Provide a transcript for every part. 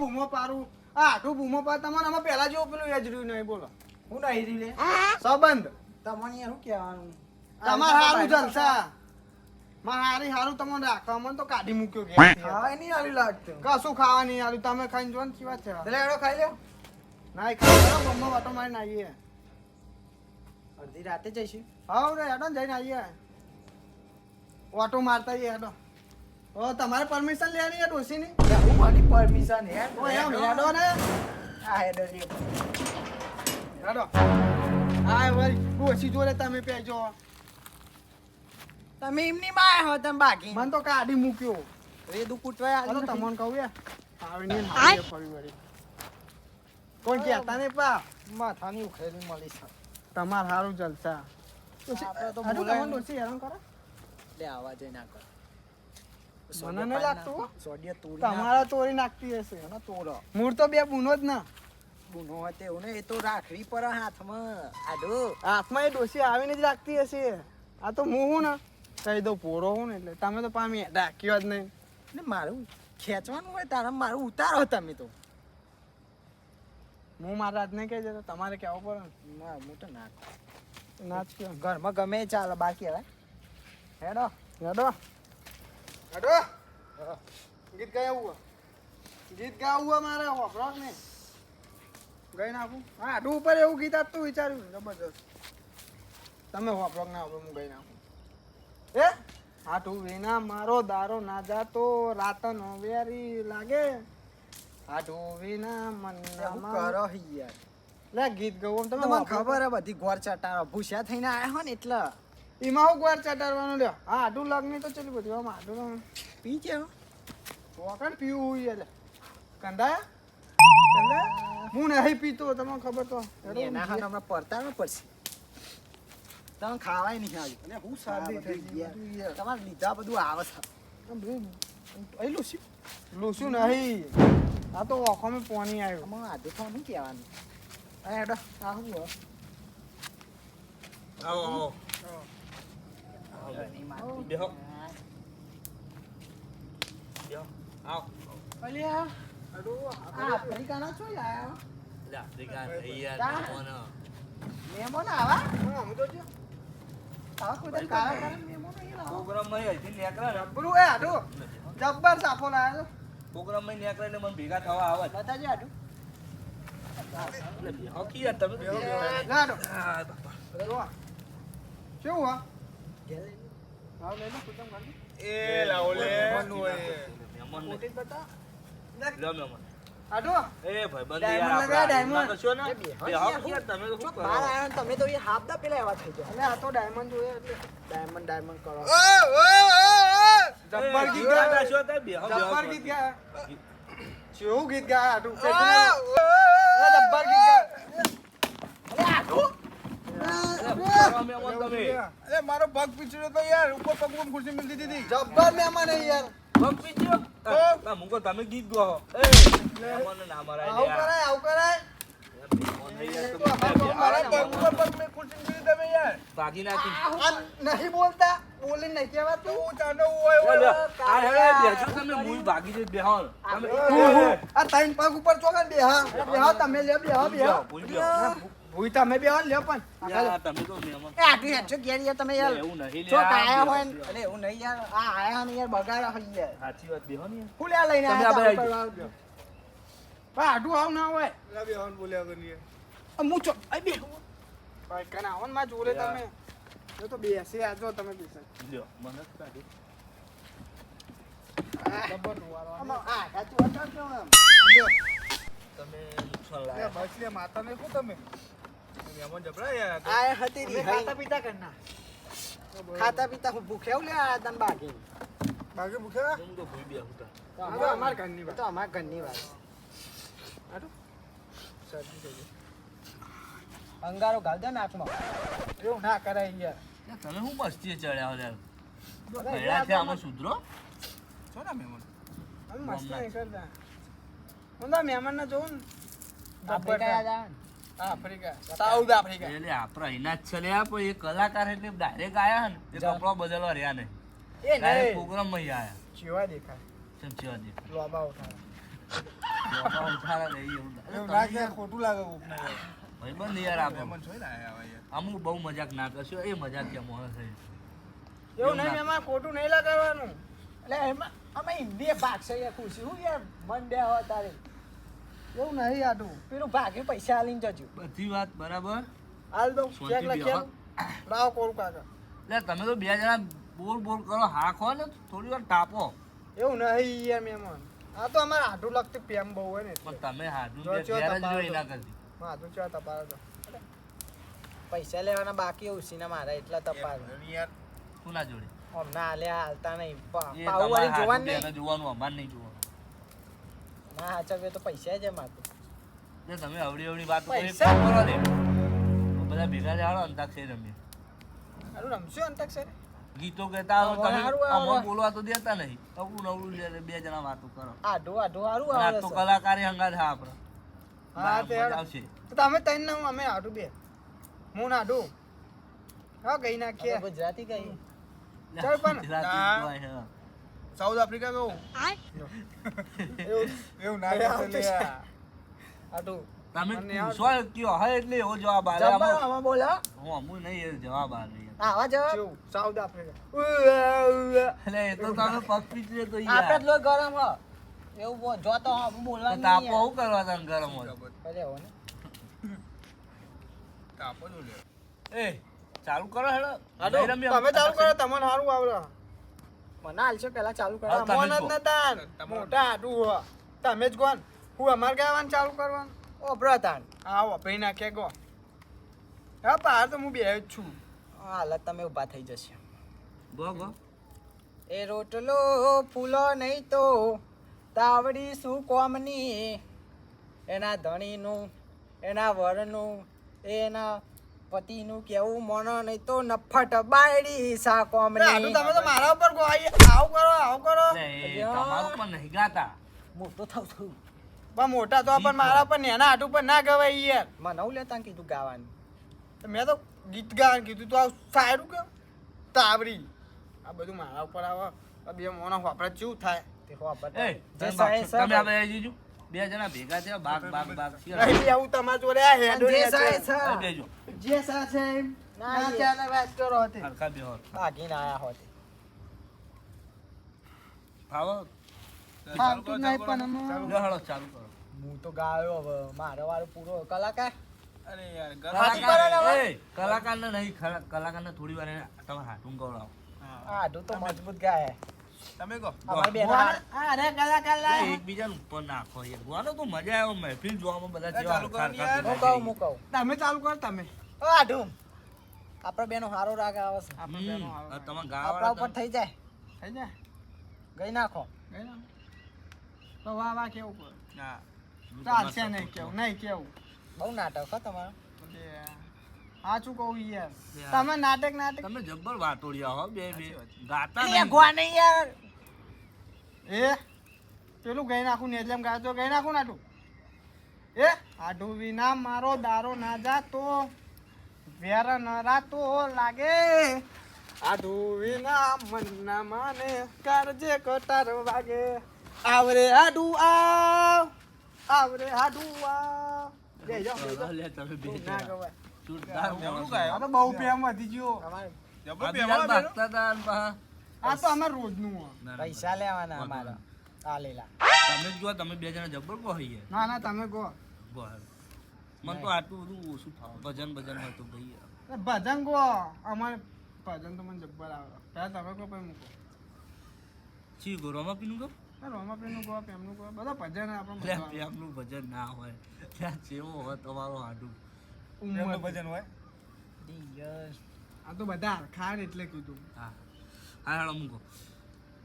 બૂમો પારું આ આટું બૂમો પાર તમારે આમાં પહેલા જેવું પેલું એજર્યું નહીં બોલો. હું નહીં રહી લે. સંબંધ. તમને શું કહેવાનું? તમારે હારું જલસા માં હારી હારું તમને રાખવા તો કાઢી મૂક્યો ઘેરથી. ખાવાય નહીં સારું લાગતું. કશું ખાવા નહીં હારું તમે ખાઈને જો ને કેવા છે. એટલે એડો ખાઈ લ્યો. ના ખાવા વાટો મારીને આવીએ. અડધી રાતે જઈશું. હા રે હેડો ને જઈને આવીએ. ઓટો મારતા આવીએ હેડો. ઓ તમારે પરમિશન લેવાની છે ડોસીની હું મારી પરમિશન હે? તો એમ હેડો ને. આ હેડો લે હેડો. આ ભાઈ ડોસી જોડે તમે પેજો તમે એમની માં હો તમે બાકી મને તો કાઢી મૂક્યો. રેદુ કૂટવાય હાલો આલ્યું તમને કહું યાર. આવે ને હારીએ ફરી વળી. કોઈ કહેતા નહીં પા? માથાની ઉખેલી મળી છે. તમાર હારું જલસા આપણે તો બોલાય ડોસી હેરાન કરો. લે આવા જઈ ના કર. મને લાગતું સોડિયા તોડી તમારા તોડી નાખતી હશે. નાખ તોડો? મૂળ તો બે બુનો જ ના. બુનો હોય એવું ને એ તો રાખડી પર હાથમાં. આડો. હાથમાં એ ડોસી આવીને જ રાખતી હશે. આ તો હું હું ને. કહી દઉં પોરો હું ને એટલે. તમે તો પામી રાખ્યો જ નહીં. ને મારું ખેંચવાનું હોય તારા મારું ઉતારો તમે તો. હું મારા હાથ નહીં કહી દેતો તમારે કહેવું પડે ને. ના હું તો ના નાચ ઘરમાં ગમે ચાલે બાકી હવે. હેડો. હેડો. હેડો ગીત ગાવું ગીત ગાવું મારે હોફરોક ને? ગઈ નાખું. હા આડું ઉપર એવું ગીત આપતું વિચાર્યું જબરદસ્ત તમે હોફરોક ના આપો હું ગઈ નાખું. એ હાટું વિના મારો દારો ના જાતો રાત નો વેરી લાગે. હાટું વિના મન શું કરો યાર. લે ગીત ગાવું તમે તમને ખબર હે બધી ગોર ચટારો ભૂસ્યા થઈને આયા હો ને એટલે? એમાં હું ગોળ ચટાડવાનું લ્યો. હા આટું લગ્ન તો ચલી બધું? આમ આટું પી છે વખત પીવું હોય એટલે. કંદાયા કંદાયા હું નહીં પીતો તમને ખબર તો. એના હાથ હમણાં પડતા ન પડશે. તમે ખાવાય નહીં આવ્યું અને હું સાદી થઈ ગયા તમારે લીધા બધું આવે છે અહીં લૂસ્યું લૂસ્યું નહીં. આ તો ઓખોમાં પોણી આવ્યું. આમાં આધું ખાવ નહીં કહેવાનું? આ હેડો. આ શું હો? આવો આવો બેહો બેહો આવો અલ્યા આ આફ્રિકાના છો આયા એટલે આફ્રિકા નહીં યાર તા? મહેમાનો. આવા હા, હું તો જો. આવા કોઈ કાળા કાળા મેમોન અહીં આવા પ્રોગ્રામમાં અહીંથી નીકળે ને જબરું એ જબ્બર સાફો લાવ્યો પ્રોગ્રામમાં નીકળે એટલે મને ભેગા થવા આવે જ. બતાજો આડું હોકી યાર તમે. જો કેવું હા એ લાવો લે મહેમાન મોટી બતા લ્યો મહેમાન. આટું એ ભાઈબંધ ડાયમંડ યાર લગાવ, ડાયમંડ. આટલા ને? એ બેહો બેહો યાર, તમે તો શું કરો? આવ્યા ને તમે તો એ હાફદા પેલા એવા થઈ ગયા એટલે આ તો ડાયમંડ જોઈએ એટલે ડાયમંડ ડાયમંડ કરો જબ્બર એ ગીત ગીત તો. જબ્બર ગીત ગાય કેવું ગીત ગાય આટું જબ્બર ગીત ગાય અરે, મારો પગ પીછળ્યો તો યાર. ઉપર પગ ઉપર ખુરશી મિલતી હતી જબ્બર મહેમાન હે યાર. પગ પીછ્યો? આ મૂકો તમે ગીત ગાઓ. એ, મહેમાનને ના મરાય આવું કરાય આવું કરાય. નહીં બોલતા? બોલી નહીં ભાગી જઈ બેહો. તમે આ ત્રણ પગ ઉપર ચોગન બેહા. બેહા તમે લે બેહા બેહા. ભૂલ ગયો. ભૂઈ તમે બેહા લ્યો પણ. તમે તો ઘેર યાર તમે યાર. એવું નહીં જો આયા હોય ને બેહો, એવું નહીં યાર આ આયા ને યાર બગાડ્યા હોય યાર. સાચી વાત બેહો ને યાર. ફૂલ્યા લઈને આયા આ તા બધા ઉપર વાળો. પણ આટું આવું ના હોય. બેહન બોલ્યા કરીએ. હું ચો આ બે ભાઈ કને આવો માં જોડે તમે. જો તો બેસી આજો તમે બેસે. લ્યો, મને કાઢી. તમે નુકસાન લાયા. બસ લે માતા ને શું તમે? આ હતી રિહાઈ. ખાતા પીતા કરના ખાતા પીતા હું ભૂખ્યા લે આ તન બાકી બાકી ભૂખ્યા હું તો ભૂઈ બેહું તા. તો તો અમાર ઘરની તો વાત અમારા ઘરની વાત. આટું શરદી થઈ અંગારો ગાલ દે નાકમાં એવું ના કરાય યાર. તમે શું મસ્તીએ ચડ્યા હો યાર? ભેળા છે આમાં સુધરો? છો ને મહેમાન? અમે મસ્તી નહીં કરતા હું તો મહેમાન ને જોઉં ને આપણે કયા જા આફ્રિકા સાઉથ આફ્રિકા. એટલે આપણે અહીંના જ છે પણ એ કલાકાર એટલે ડાયરેક્ટ આયા ને એ જા. બદલવા રહ્યા નહીં. એ નહીં. પ્રોગ્રામમાં ઈ આયા. જેવા દેખાય. ચમ ચેવા દેખાય. લોબા ઉઠાવે. લોપા ઉઠાડા ને એવું. એવું ના ખોટું લાગે કોકને ભાઈબંધ યાર આપણો. અમુક બહુ મજાક ના કરશો એ મજાક કે માણસ છે. એવું નહીં એમાં ખોટું નહીં લગાડવાનું એટલે એમાં અમે હિન્દી ભાગ છે યાર ખુશી. હું યાર મન બે હોય તારે. એવું નહીં આટું પેલું ભાગ્યું પૈસા આલીને જજો. બધી વાત બરાબર? હાલ દઉં. ચેક લખી લાવો કોલ કાકા. એટલે તમે તો બે જણા બોલ બોલ કરો હાખો ને થોડી વાર તાપો એવું નહીં યાર મહેમાન આ તો અમારે હાડું લગતી પેમ બહુ હોય ને પણ તમે હાડું એના કરતી. આટું ચા તપારો તો. પૈસા લેવાના બાકી ઉસીના મારા એટલા તપાસ. ના જોડે? હમણાં હાલ્યા હાલતા નહીં. જોવાનું નહીં. જોવાનું અમારે નહીં જોવાનું. ના હાચવીએ તો પૈસા જ તમે વાત પૈસા? કરો ને. બધા ભેગા જાણો અંતાક્ષરી રમીએ. હારું રમશું અંતાક્ષરી? ગીતો કહેતા તમે બોલવા તો દેતા નહીં. અવળું નવળું બે જણા વાતો કરો. આઢું આઢું હારું આવે તો. કલાકારી હંગાત હા આપણે. હા તે આવશે. તો તમે તૈન ના અમે આટું બે. હું નાડું હા ગઈ નાખીએ. ગુજરાતી કઈ ચાલ પણ. ગુજરાતી ના. હા. સાઉથ આફ્રિકા ગયો એવું ના. આટું તમે. પૂછો કયો? હા એટલે એવો જવાબ આવે આમાં- આમાં હું. અમુ નહીં એ જવાબ આવે. આવા જવાબ. South Africa. એટલે એ તો તમે પગ પીચરે તો આપણે યાર ગરમ હ એવું જો તો તાપો નહીં કરવા તને ગરમ હોય? ભલે હો ને. તાપો લે? એ ચાલુ કરો હેડો. તમે ચાલુ કરો તમને સારું આવડે. મને હાલશો પેલા ચાલુ કરવા. મન જ નતા મોટા આટું હો. તમે જ ગોન. હું અમારે ગાવાનું ચાલુ કરવાનું? ઓ બ્રતાન. આવો ભાઈ નાખે ગો. હા પાર તો હું બે જ છું. હાલત તમે ઊભા થઈ જશે. Go go. એ રોટલો ફૂલો નહીં તો તાવડી શું કોમની? એના ધણીનું એના વરનું એના પતિનું કેવું મોનો નહીં તો નફટ બાયડી સા રે કોમની તમે તો મારા ઉપર ગો આઈ આવું કરો આવ કરો. તમારું પણ નહીં ગાતા. મોટો થાવ છું. પણ મોટા તો પણ મારા પર નેના આટું ઉપર ના ગવાય યાર. મને હું લેતા કીધું ગાવાનું. તો મેં તો ગીત ગાવાનું કીધું તો આ સારું કે તાવરી. આ બધું મારા ઉપર આવે. આ બે મોનો વાપરે કેવું થાય? તે એ તમે જે બાગ- સાહેબ તમે આ બધા જીજુ? બે જણા ભેગા થયા બાગ બાગ બાગ થયા. નહીં આવું તમારા જોડે આ હેડો જે ને સાહેબ છે. બેજો. જે સા ના, ના ચાલે વાત કરો હતી. હરખા બેહો ભાગીને આયા હોત. ફાવો ફાવતું નહીં પણ અમે ચાલુ. કરો. હું તો ગાયો હવે મારો વાળો પૂરો. કલાકાર? અરે યાર કલાકાર ને નહીં કલાકાર ને થોડી વાર તમે હાથું ગવડાવો. હાટું તો મજબૂત ગાય. તમે કહો. અમારી બેન અરે કલાકાર એ એકબીજાને ઉપર નાખો યાર. ગવાનો તો મજા આવ્યો મહેફિલ જોવામાં બધા જેવા ચાલુ કરો યાર. હું કહું હું કહું તમે ચાલુ કરો તમે. ઓ આઢું આપણો બેનો હારો રાગ આવે છે. આપણો બેનો આવે. તમે ગાવા આપણા ઉપર થઈ જાય. થઈ જાય? ગઈ નાખો. ગઈ નાખો? તો વાહ વાહ કેવું ના ચાલશે નહીં કેવું નહીં કેવું. બહુ નાટક હો તમારું. સાચું કહું યાર. તમે નાટક નાટક તમે જબ્બર વાતોડિયા હો બે બે. ગાતા નહીં. ગવા નહીં યાર. એ? પેલું ગઈ નાખું ને એમ ગાતો ગઈ નાખું નાટું એ? આઢું વિના મારો દારો ના જાતો. વેર ન રાતો લાગે. આઢું વિના મન ના માને કારજે કટાર વાગે. આવરે આડુ આવ. આવરે આડું આવ. જઈ જો લે, તમે બે ના. ગવાય. આ તો બહુ પ્રેમ વધી ગયો આ તો અમાર રોજનું પૈસા લેવાના અમારા. તમે જ તમે બે જણા જબ્બર કહો ના ના તમે કહો મને તો આટલું બધું ઓછું ફાવે. ભજન ભજન હતું ભાઈ. ભજન કહો અમારે ભજન તો મને જબ્બર આવે. પહેલા તમે કહો પછી મૂકો શી કહો રોમા પીનું કહો રોમાપીનું કહો પેમનું કહો બધા ભજન આપણે પ્રેમનું ભજન ના હોય. ત્યાં જેવો હોય તમારો હાડું. ઉંમર. એમનું ભજન હોય. આ તો બધા હરખા ને એટલે કીધું. હા. હા હાલો મૂકો.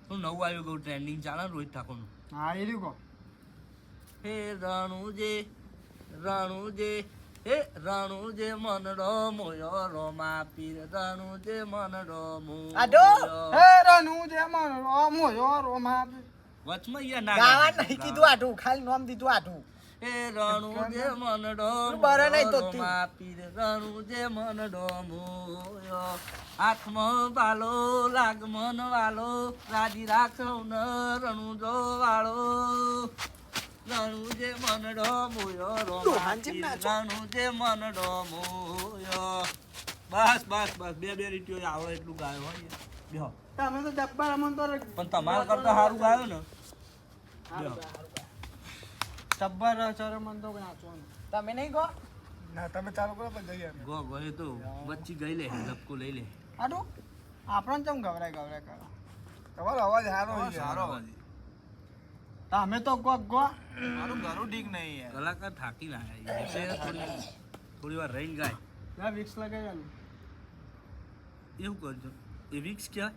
હું નવું આવ્યું કહું ટ્રેન્ડિંગ ચાલે રોહિત ઠાકોરનું? હા એ રહ્યું કહો. હે રાણુજે રાણુજે હે રાણુજે મનડો મોયો રોમા પીર રણુજે મનડો આડો! મોયો હે રાણુજે જે મન રોમો રોમા વચમાં યાર ના ગાવા નહીં કીધું આટું ખાલી નામ દીધું આઢું એ રણું જે નહીં તો પીર રણું જે મનડો મોયો હાથમાં વાલો લાગ મન વાલો રાજી રાખો ન રણુ જો વાળો. રણું જે મનડો મોયો રોમા ડોહાન જેમ પીર નાચો. રણું જે મન મોયો બસ બસ બસ બે બે રીતિઓ આવડે એટલું ગાયો હોય બેહો. તમે તો જબ્બર અમન તો પણ તમારા કરતા સારું ગાયો ને. બેહો. જબ્બર ચરો મન તો નાચવાનું. તમે નહીં ગો? ના તમે ચાલુ કરો પણ જઈએ ગો ગયો તો વચ્ચે ગઈ લે લપકો લઈ લે. આટું આપણને ચમ ગવરાય ગવરાય કરો તમારો અવાજ સારો અવાજ સારો અવાજ. તમે તો ગો ગો. મારું ઘરું ઠીક નહીં યાર કલાકાર થાકી ના છે. થોડી થોડી વાર રહીને ગાય. ના વિક્સ લગાવ્યાનું એવું કરજો એ વિક્સ ક્યાં?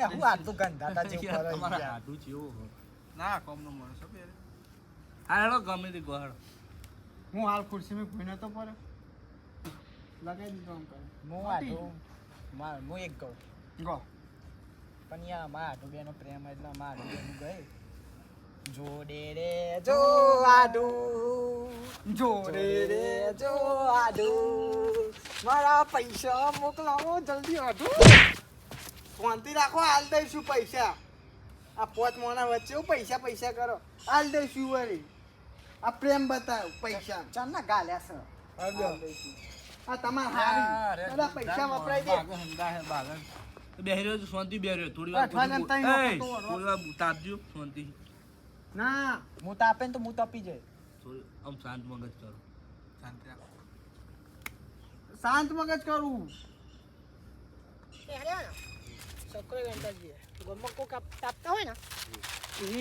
એ હું ગંધાતા જેવું તમારા. હાથું છે એવું ના કોમનો માણસ હો બેરે. હા હેડો ગમે તે ગોહાડો. હું હાલ ખુરશીમાં ભૂઈ નતો પર લગાવી દીધો આમ કરે હું આટલું માર હું એક કહું. ગો. પણ યા મા આટુ બેનો પ્રેમ એટલે મા આટુ બેનું ગઈ જોડે રે જો આડુ. જોડે રે. જો આડુ. મારા પૈસા મોકલાવો જલ્દી આડુ. શાંતિ રાખો હાલ દઈશું પૈસા. આ પોત મોના વચ્ચે પૈસા પૈસા કરો. હાલ દઈશું વળી. આ પ્રેમ બતાવ પૈસા. ચાલ ના ગાલ્યા આ તમાર હારી. બધા પૈસા વપરાય દે. હે બાગન તો શાંતિ થોડી વાર થોડી વાર તાપજો ના. હું તાપે ને તો હું તપી જાય. થોડી આમ શાંત મગજ કરો. શાંતિ રાખો. શાંત મગજ કરું. છોકરો જઈએ ગમો તાપતા હોય ને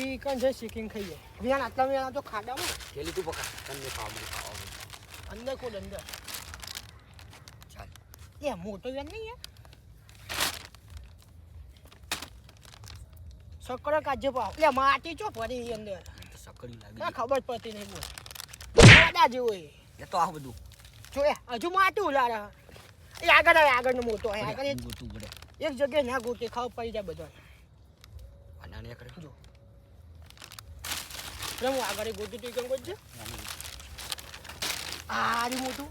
એ કણ જઈ શીખીને ખાઈએ વિહાન આટલા વિહાન તો ખાડામાં તને ખાવા ખાવા અંદર કોઈ અંદર. ચાલ. એ મોટો વેન નહીં યાર. છોકરો કાજે પાવ. લે માટી ચો ફરી અંદર. સકડી ખબર પડતી નહીં બોલ. દાદા જેવો એ. તો આ બધું. જો એ હજુ માટી ઉલારા એ આગળ આવે આગળનો મોટો. આગળ એક જગ્યાએ ના ગોટી ખાવ પડી જાય બધો અનાને કરે જો. હું આગળ ગોતું તું કેમ ગોતજે આ રહ્યું મોટું.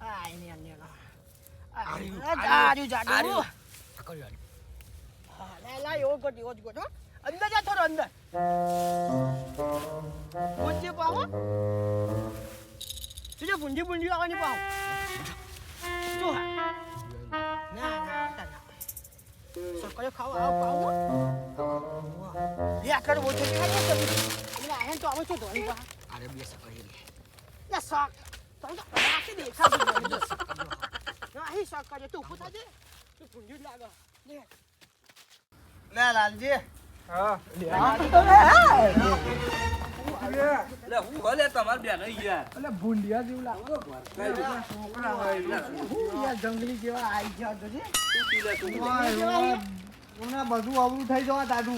આ એની અન્ય આ રહ્યું જાડું. સકડી વાળી હા, લા, લા, એવો ગોટ, એવો જ ગોટ, હો. અંદર જા થોડો અંદર. ભૂંજી પાવો તુજે ભૂંજી ભૂંજી આવવાની પાવ? જો. ના ના ના સકળે ખાવા આવ પાવ લે કર બોચે ખાવા તો એટલે આને તો આવે તો ધોરી પા અરે બે સકડી લે ના સક તો તો રાખી દે ખાવા દે ના અહીં સક કરે તું ઊભો થાજે તું જ લાગે. લે. લે લાલજી. હા. એટલે હું ભલે તમારે બેન ગયા. એટલે ભૂંડિયા જેવું લાગે છોકરા હોય. હું યાર જંગલી જેવા આવી ગયા જોજે હમણાં બધું અવળું થઈ જવા દાદુ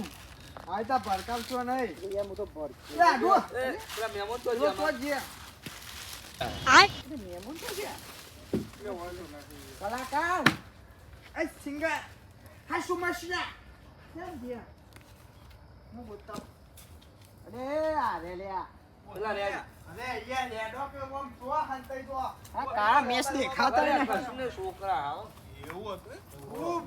આ તા ભડકાવશો નહીં. એ હું તો ભર લે આડું. એ, તો મહેમાન તો જો જ્યાં તો જ જે. કલાકાર. એ સિંગર હા સુમર્શના કેમ છે? હું બોલતો અરે અરે લે. પેલા રે અરે યાર લેડો કે ઓમ જો હંતાઈ જો આ કાળા મેસ દેખાતા નહીં કશુંને છોકરા આવો એવું હતું? ખૂબ.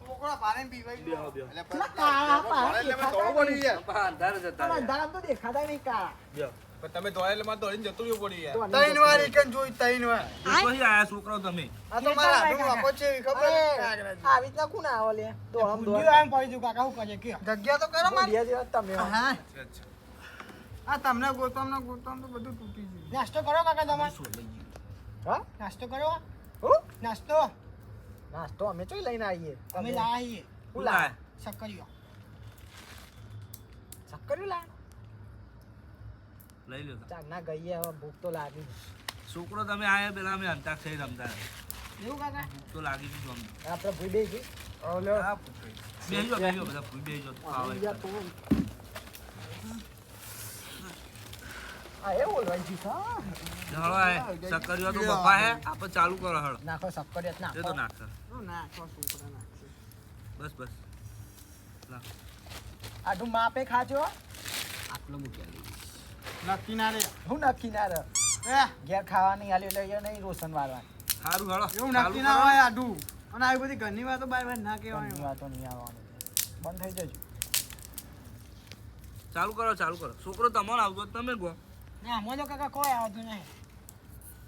છોકરા ભારે પીવાઈ ગયો. એટલે કાળા પાડ દોડવું પડ્યું યાર. પપ્પા અંધારે જતા. દામ તો દેખાતા નહીં કાળા. પણ તમે દોડ્યા માં દોડીને જતું રહ્યું પડી યાર. ત્રણ વાર એકન જોઈ ત્રણ વાર. એ આયા છોકરો તમે. આ તો મારા હાથનું વાંકો છે ખબર આ રીતના કોણ આવે લે? દોડમ દોડ આમ પડી જો કાકા હું કહે કે જગ્યા તો કરો મારી. તમે હા. અચ્છા. આ તમને ગોતમ ને ગોતમ તો બધું તૂટી ગયું. નાસ્તો કરો કાકા તમારે શું લઈ ગયું? હા? નાસ્તો કરો? હું? નાસ્તો? નાસ્તો અમે ચોઈ લઈને આવીએ. અમે તમે લાવીએ. હું લા સક્કરીઓ શક્કર્યું લા લઈ લો ચાલ ના ગઈએ હવે ભૂખ તો લાગી છોકરો તમે આયા પેલા અમે અંતાક્ષરી રમતા હતા. એવું કાકા? ભૂખ તો લાગી ગઈ તમને આપણે ભૂઈ દઈ ગઈ હા, પૂછ્યું. બેજો બેજો બધા ભૂઈ બેહજો તો આવે તો હા. આપણે ચાલુ કરો હળો નાખો એ તો નાખો. નાખો. છોકરા નાખશે બસ બસ. આટલું માપે ખાજો. આટલો મૂકી નક્કી ના રે. હું નક્કી ના રહે. હે ઘેર ખાવાની હાલી એટલે એ નહીં રોશન વાળવાની. સારું હળો. એવું નક્કી ના હોય આડું. અને આવી બધી ઘરની વાતો બાર બાર ના કહેવાય વાતો નહીં આવવાનું. બંધ થઈ જજો. ચાલુ કરો ચાલુ કરો. છોકરો તમારો આવતો તમે ગો. ના મોજો કાકા કોઈ આવતું નહીં.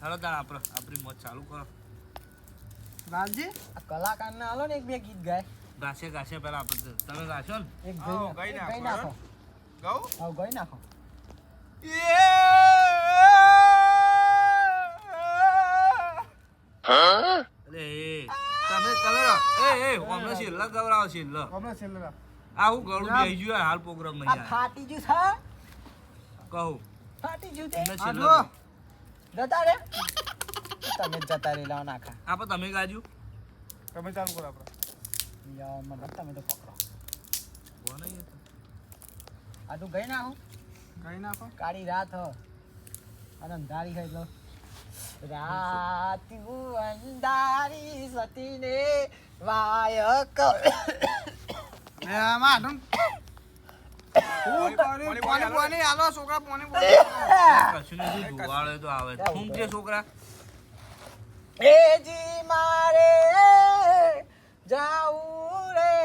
હાલો તાર આપણે આપણી મોજ ચાલુ કરો. લાલજી? આ કલાકારને હાલો ને એક બે ગીત ગાય. ઘાસે ઘાસે પેલા આપણે તમે ગાશો ને? એક ગઈ નાખો ગઈ નાખો, નાખો કહું ગઈ નાખો. એ. તમે તમે એ એ અમને છેલ્લા ગવરાવો છેલ્લા. હમણાં છેલ્લે. રાખ. આવું ગળું ગયું હાલ પ્રોગ્રામ નહીં આ ફાટી છે. કહું. ફાટી જ્યું તે એમને જતા રે તમે જ જતા રે લાવ નાખા. આપો તમે ગાજુ. તમે ચાલુ કરો આપણે. યાર મને તમે તો પકડો. કોને યાર? આ તું ગઈ નાખો. ગાઈ નાખો. કાળી રાત હ. અને અંધારી હોય એટલે. રાત અંધારી સતીને એ આમાં આડું છોકરા પાણી પાણી કશું નહીં ધુવાળે તો આવે શું કે છોકરા એ જી મારે જાવું રે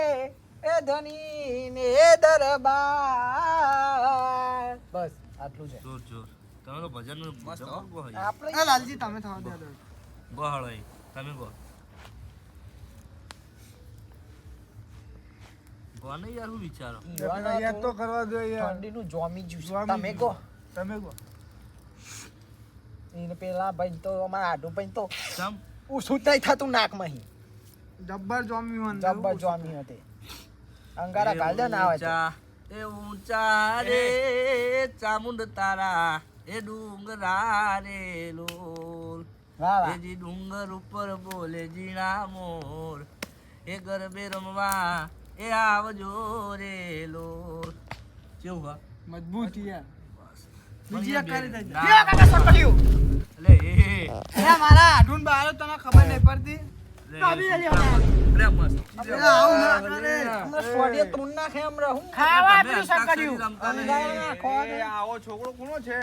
એ ધની ને દરબાર. બસ આટલું છે. જોર જોર. તમે તો ભજન મસ્ત આપણે લાલજી તમે થવા દો. બહળ તમે કહો. કોને યાર હું વિચારો? યાદ તો કરવા દો યાર. ઠંડીનું જોમી તમે કહો. તમે કહો. એને પેલા ભાઈ તો અમારા આડું ભાઈ તો સમ થતું નાકમાં હી જબ્બર જોમી હોય જબ્બર જોમી હતી. અંગારા ગાલ ના આવે તો. એ ઊંચા રે ચામુંડ તારા એ ડુંગરા રે લોલ. ડુંગર ઉપર બોલે જીણા મોર. એ ગરબે રમવા એ આવજો રે લો. કેવું હા મજબૂત યાર. બસ. બીજી એક કરી દેજે. ના, કાકા સકડ્યું. એટલે એ એ મારા આઢું બાર તને ખબર નહીં પડતી? લે, અરે મસ્ત આવું ના કરે. હમણાં સોડિયે તું ના ખે રહું ખાવા ખોવા દે. એ આવો છોકરો કોનો છે?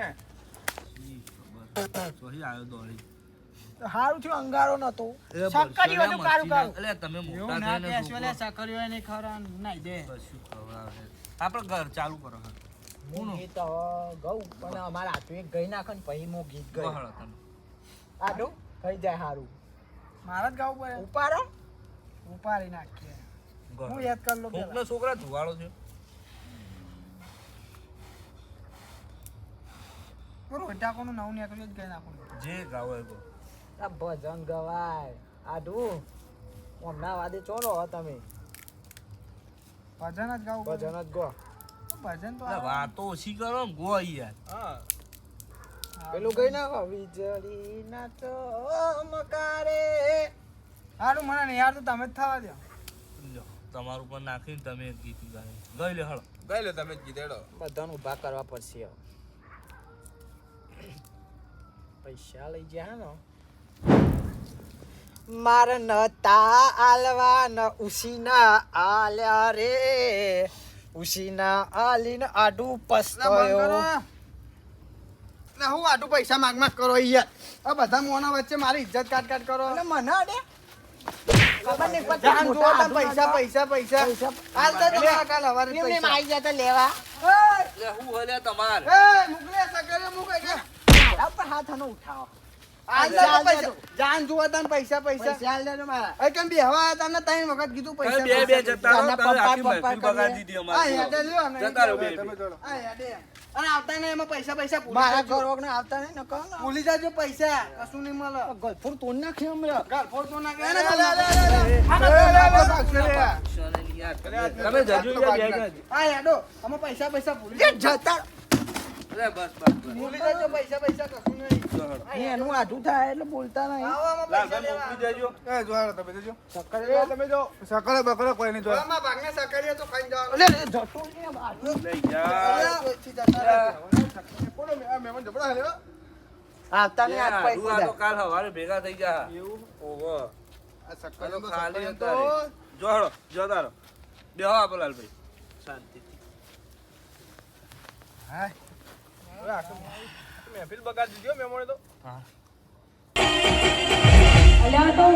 આવ્યો દોડી. હારું થયું અંગારો નતો એ સક્કરીઓ કારું કારું. એટલે તમે મોટા થઈને કહેશો, છોકરો. લે, સકરીઓ એને ખવડાવવાનું નાઈ દે. શું ખવડાવે. આપણે ઘર ચાલુ કરો હા. હું ગીત ગઉ પણ અમારા હાથું એક ગઈ નાખે ને પછી હું ગીત ગઈ. આડું થઈ જાય હારું મારે જ ગાવું પડે ઉપાડો ઉપાડી નાખીએ. હું યાદ કરી લો. કોકનો છોકરા ધુવાળો છે હું રોટાકોનું નવું નીકળ્યું જ ગઈ નાખું જે ગાવો એ. આ ભજન ગવાય. આડું હમણાં વાદે ચોરો હો તમે. ભજન જ ગાવ ભજન જ ગો. ભજન તો વાતો ઓછી કરો ને ગો યાર. હા. પેલું કઈ નાખો વીજળી ના ચમકારે હારું મને નહીં યાર તો તમે જ થવા દો તમારું પણ નાખીને તમે ગીત ગાય. ગઈ લે હળો ગઈ લે તમે જ ગીત હેડો. બધાનું ઊભા કરવા પડશે. પૈસા લઈ ગયા ને માર નતા આલવા ન ઉસીના આલ્યા રે. ઉસીના આલીન આડું. પસ્તાયો. લે, હું આટલું પૈસા માગ માગ કરો યાર આ બધા મોના વચ્ચે મારી ઇજ્જત કાટ કાટ કરો. એટલે મને અડે. પૈસા પૈસા પૈસા. પૈસા. લેવા. હું હલ્યા તમાર. મુકલે સકરે મુક હાથ ઉઠાવો. પૈસા પૈસા જાન જોવો તાન પૈસા પૈસા પૈસા દેજો મારા કેમ બેહવા હતા ને ત્રણ વખત કીધું પૈસા બે બે જતા પપ્પા, તમે આખી પપ્પા મહેફિલ કરીએ. બગાડી દીધી અમારી યાદે લ્યો ને જતા રહો બે બે. તમે જોડો. આ યાદે. અને આવતા ને એમાં પૈસા પૈસા મારા ઘર વગર આવતા નહીં નકર ભૂલી જાજો પૈસા કશું નહીં મળે ગલફોર નાખી હમણાં તો ના લે, લે, કહેવાય. લે, લે, લે, લે. આ બધા ભાગો ભાગશે રે. તમે જજો યાર બે ગયા. યાદો આમાં પૈસા પૈસા ભૂલી જતા લે બસ બસ બસ. ભૂલી પૈસા પૈસા કશું નહીં. નહીં, એનું આઠું થાય એટલે બોલતા નહીં. આવો આમાં પૈસા લાલ લેવા. મોકલી દેજો. એ જોવાડો તમે જો. સકરે બકરે કોઈ નહીં જોવા આમાં ભાગને સકરીએ તો ખાઈને જવાનું. લે, લે, જતો નહીં આમ લઈ જા કોઈથી જતા કોનો આ મહેમાન જબડા હાલ્યો આવતા નહીં હાથ પૈ તો કાલ સવારે ભેગા થઈ જા. એવું? ઓહો. આ સકરે તો તો ખાલી સકરે હતા તો જો હળો જો તારો. બેહો આપો લાલભાઈ શાંતિ હા. હવે આખો દીધો મેમોને તો. હા. હલો તો